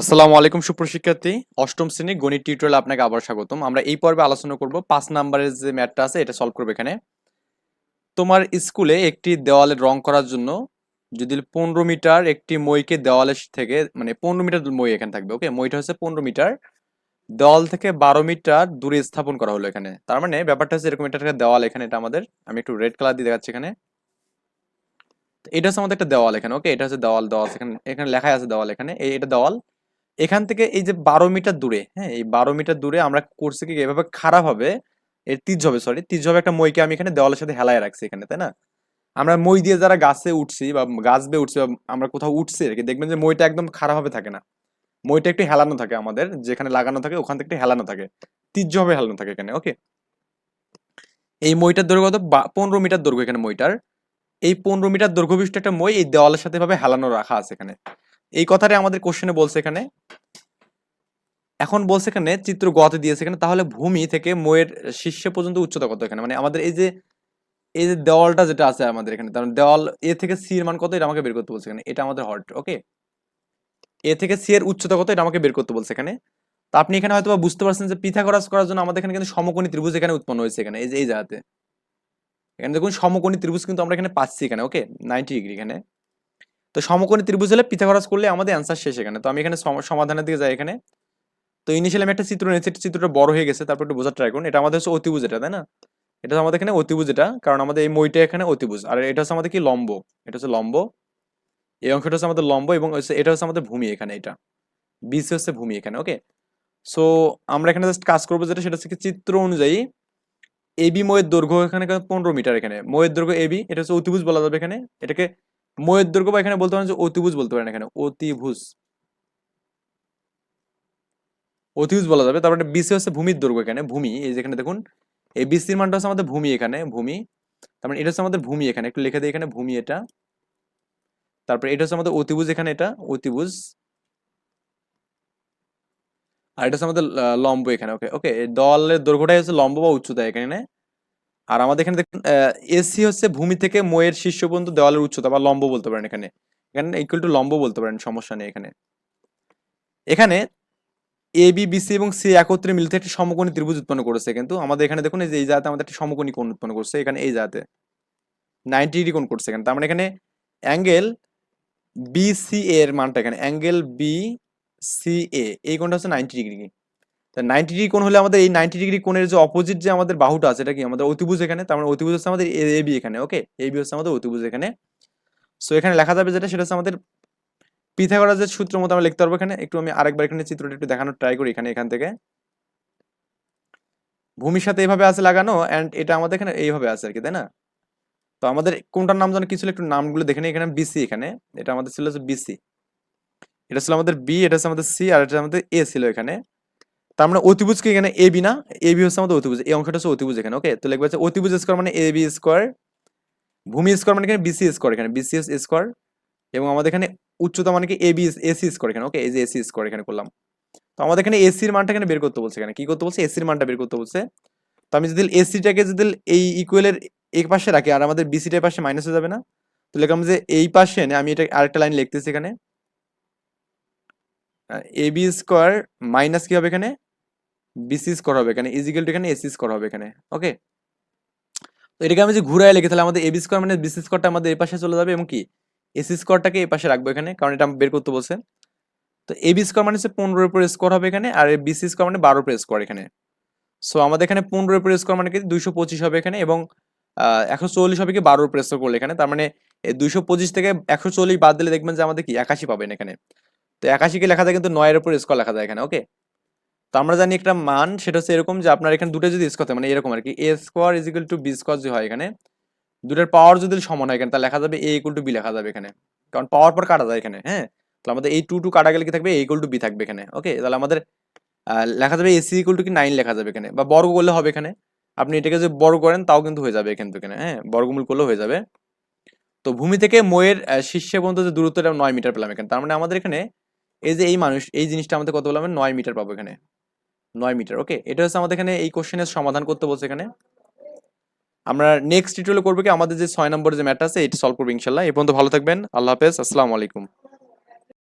আসসালামু আলাইকুম সুপ্রশিক্ষার্থী অষ্টম শ্রেণি গণিত টিউটোরিয়াল আপনাকে আবার স্বাগতম। আমরা এই পর্বে আলোচনা করব পাঁচ নাম্বারের যে ম্যাথটা আছে, এটা সলভ করবে এখানে। তোমার স্কুলে একটি দেওয়ালে রং করার জন্য যদি পনেরো মিটার একটি মইকে দেওয়ালের থেকে মানে পনেরো মিটার মই এখানে থাকবে ওকে মইটা হচ্ছে পনেরো মিটার। দেওয়াল থেকে বারো মিটার দূরে স্থাপন করা হলো এখানে। তার মানে ব্যাপারটা হচ্ছে এরকম এটা একটা দেওয়াল এখানে, এটা আমাদের, আমি একটু রেড কালার দিয়ে দেখাচ্ছি এখানে। এটা হচ্ছে আমাদের একটা দেওয়াল এখানে ওকে এটা হচ্ছে দেওয়াল দেওয়াল এখানে এখানে লেখাই আছে দেওয়াল এখানে এটা দেওয়াল। এখান থেকে এই যে বারো মিটার দূরে হ্যাঁ এই বারো মিটার দূরে আমরা করছি কি এভাবে খারাপ হবে, এর তীর্য হবে সরি তীর্য হবে একটা মইকে আমি এখানে দেওয়ালের সাথে হেলায় রাখছি এখানে, তাই না? আমরা মই দিয়ে যারা গাছে উঠছি বা গাছ বেয়ে উঠছি বা আমরা কোথাও উঠছি, আর কি, দেখবেন যে মইটা একদম খারাপ হবে থাকে না। মইটা একটু হেলানো থাকে আমাদের, যেখানে লাগানো থাকে ওখান থেকে একটু হেলানো থাকে তীর্য হবে হেলানো থাকে এখানে ওকে এই মইটার দৈর্ঘ্য কত? পনেরো মিটার দৈর্ঘ্য এখানে মইটার। এই পনেরো মিটার দৈর্ঘ্য বিশিষ্ট একটা মই এই দেওয়ালের সাথে ভাবে হেলানো রাখা আছে এখানে। এই কথাটা আমাদের কোশ্চেনে বলছে এখানে। এখন বলছে এখানে, চিত্র গতে দিয়েছে এখানে, তাহলে ভূমি থেকে ময়ের শীর্ষ পর্যন্ত উচ্চতা কত এখানে? মানে আমাদের এই যে এই যে দেওয়ালটা যেটা আছে আমাদের এখানে, তার মানে দেওয়াল এ থেকে সি এর মান কত, এটা আমাকে বের করতে বলছে এখানে। এটা আমাদের হট ওকে এ থেকে সি এর উচ্চতা কত, এটা আমাকে বের করতে বলছে এখানে। তা আপনি এখানে হয়তো বুঝতে পারছেন যে পিথাগোরাস করার জন্য আমাদের এখানে কিন্তু সমকোণী ত্রিভুজ এখানে উৎপন্ন হয়েছে এখানে, এই যে, এই জায়গাতে। এখানে দেখুন, সমকোণী ত্রিভুজ কিন্তু আমরা এখানে পাচ্ছি এখানে ওকে নাইনটি ডিগ্রি এখানে। তো সমকোণী ত্রিভুজ হলে পিথাগোরাস করলে আমাদের অ্যান্সার শেষ এখানে। তো আমি এখানে সমাধানের দিকে যাই এখানে। তো ইনিশিয়ালি আমি একটা চিত্র নিয়েছি চিত্রটা বড় হয়ে গেছে, তারপর একটু বোঝার ট্রাই করুন। এটা আমাদের হচ্ছে অতিভুজ এটা, তাই না? এটা আমাদের এখানে অতিভুজ এটা, কারণ আমাদের এই মইটা এখানে অতিভুজ। আর এটা হচ্ছে আমাদের কি? লম্ব। এটা হচ্ছে লম্ব। এই অংশটা হচ্ছে আমাদের লম্ব এবং এটা হচ্ছে আমাদের ভূমি এখানে এটা। বিসি হচ্ছে ভূমি এখানে ওকে সো আমরা এখানে জাস্ট কাজ করব যেটা, সেটা হচ্ছে চিত্র অনুযায়ী এবি ময়ের দৈর্ঘ্য এখানে পনেরো মিটার এখানে। ময়ের দৈর্ঘ্য এবি এটা হচ্ছে অতিভুজ বলা যাবে এখানে। এটাকে ময়ের দৈর্ঘ্য বা এখানে বলতে পারেন যে অতিভুজ বলতে পারেন এখানে, অতিভুজ। অতিভুজ বলা যাবে, তারপরে বিসি হচ্ছে ভূমির দৈর্ঘ্য এখানে, ভূমি, এই যেখানে দেখুন এই বিসির মানটা হচ্ছে আমাদের ভূমি এখানে, ভূমি, তারপরে এটা হচ্ছে আমাদের ভূমি এখানে, একটু লিখে দিই এখানে, ভূমি এটা, তারপরে এটা হচ্ছে আমাদের অতিভুজ এখানে এটা, অতিভুজ, আর এটা হচ্ছে আমাদের লম্ব এখানে ওকে ওকে দলের দৈর্ঘ্যটাই হচ্ছে লম্ব বা উচ্চতা এখানে আর আমাদের এখানে দেখুন এসি হচ্ছে ভূমি থেকে ময়ের শীর্ষ পর্যন্ত দেওয়ালের উচ্চতা বা লম্ব বলতে পারেন এখানে। এখানে ইকুয়াল টু লম্ব বলতে পারেন, সমস্যা নেই এখানে। এখানে এ বি বিসি এবং সি একত্রে মিলিত একটি সমকোণী ত্রিভুজ উৎপন্ন করেছে। কিন্তু আমাদের এখানে দেখুন, এই যে এই জায়গাতে আমাদের একটি সমকোণী কোণ উৎপন্ন করছে, এখানে এই জায়গাতে। নাইনটি ডিগ্রি কোণ করছে এখানে। তার মানে এখানে অ্যাঙ্গেল বিসি এর মানটা এখানে। অ্যাঙ্গেল বি সি এ এই কোণটা হচ্ছে নাইনটি ডিগ্রি নাইনটি ডিগ্রি কোণ হলে আমাদের এই নাইনটি ডিগ্রি কোণের যে অপোজিট যে আমাদের বাহুটা আছে, এটা কি? আমাদের অতিভুজ এখানে, তার মানে অতিভুজ হচ্ছে আমাদের এ বি এখানে ওকে এ বি হচ্ছে আমাদের অতিভুজ এখানে। সো এখানে লেখা যাবে যেটা, সেটা হচ্ছে আমাদের পিথাগোরাসের সূত্র মতো আমরা লিখতে পারব এখানে। একটু আমি আরেকবার এখানে চিত্রটা একটু দেখানোর ট্রাই করি এখানে, এখান থেকে। ভূমির সাথে এইভাবে আছে লাগানো অ্যান্ড এটা আমাদের এখানে এইভাবে আছে আর কি, তাই না? তো আমাদের কোনটার নাম জানো কি ছিল, একটু নামগুলো দেখে নিই, এখানে বিসি এখানে। এটা আমাদের ছিল বিসি এটা ছিল আমাদের বি এটা হচ্ছে আমাদের সি আর এটা আমাদের এ ছিল এখানে। তার মানে অতিভুজ কি এখানে? এ বি না? এ বি হচ্ছে আমাদের অতিভুজ। এই অংশটা হচ্ছে অতিভুজ এখানে ওকে তো লিখবে হচ্ছে অতিভুজ স্কোয়ার মানে এ বি স্কোয়ার ভূমি স্কোয়ার মানে এখানে? বিসি স্কোয়ার এখানে বিসি স্কোয়ার এবং আমাদের এখানে উচ্চতা মানে কি? এ বি এসি স্কোয়ার এখানে ওকে এই যে এসি স্কোয়ার এখানে করলাম। তো আমাদের এখানে এসির মানটা এখানে বের করতে বলছে এখানে। কি করতে বলছে? এসির মানটা বের করতে বলছে। তো আমি যদি এসিটাকে যদি এই ইকুয়ালের এক পাশে রাখি, আর আমাদের বিসিটার পাশে মাইনাস হয়ে যাবে না, তো লিখলাম যে এই পাশে আমি এটা আরেকটা লাইন লিখতেছি এখানে। এ বি স্কোয়ার মাইনাস কি হবে এখানে? বিসি স্কোয়ার হবে এখানে ইজিক্যাল টু এখানে এসি স্কোয়ার হবে এখানে ওকে তো এটাকে আমি যে ঘুরায় লিখে, তাহলে আমাদের এবি স্কোয়ার মানে বিসি স্কোয়ারটা আমাদের এই পাশে চলে যাবে এবং কি? এসি স্কোয়ারটাকে এই পাশে রাখব এখানে, কারণ এটা বের করতে বলছে। তো এবি স্কোয়ার মানে হচ্ছে পনেরোর উপরে স্কোয়ার হবে এখানে, আর বিসি স্কোয়ার মানে বারো উপরে স্কোয়ার এখানে। সো আমাদের এখানে পনেরোর উপরে স্কোয়ার মানে কি? দুইশো পঁচিশ হবে এখানে এবং একশো চল্লিশ হবে কি? বারোর উপরে স্কোয়ার করলে এখানে, তার মানে দুইশো পঁচিশ থেকে একশো চল্লিশ বাদ দিলে দেখবেন যে আমাদের কি? একাশি পাবেন এখানে। তো একাশিকে লেখা যায় কিন্তু নয়ের উপর স্কোয়ার লেখা যায় এখানে ওকে তো আমরা জানি একটা মান, সেটা হচ্ছে এরকম যে আপনার এখানে দুটো যদি স্কোয়ার মানে এরকম আর কি A square is equal to B square যে হয় এখানে, দুটোর পাওয়ার যদি সমান হয় এখানে, তাহলে লেখা যাবে এ ইকুয়াল টু বি লেখা যাবে এখানে। কারণ পাওয়ার পর কাটা যায় এখানে হ্যাঁ? তাহলে আমাদের এই টু টু কাটা গেলে কি থাকবে? এ ইকুয়াল টু বি থাকবে এখানে ওকে তাহলে আমাদের লেখা যাবে এসি ইকুয়াল টু কি? নাইন লেখা যাবে এখানে। বা বর্গ করলে হবে এখানে। আপনি এটাকে যে বর্গ করেন, তাও কিন্তু হয়ে যাবে এখান থেকে হ্যাঁ? বর্গমূল করলেও হয়ে যাবে। তো ভূমি থেকে ময়ের শীর্ষে পর্যন্ত যে দূরত্বটা, নয় মিটার পেলাম এখানে। তার মানে আমাদের এখানে এই যে এই মানুষ, এই জিনিসটা আমাদের কত বললাম নয় মিটার পাবো এখানে। নয় মিটার ওকে এটা হচ্ছে আমাদের এখানে এই কোশ্চেনের সমাধান করতে বলছে এখানে। আমরা নেক্সট টিউটোরিয়াল করব কি? আমাদের যে ছয় নম্বর যে ম্যাটার আছে, এটা সলভ করব ইনশাল্লাহ। এই পর্যন্ত ভালো থাকবেন। আল্লাহ হাফেজ। আসসালামু আলাইকুম।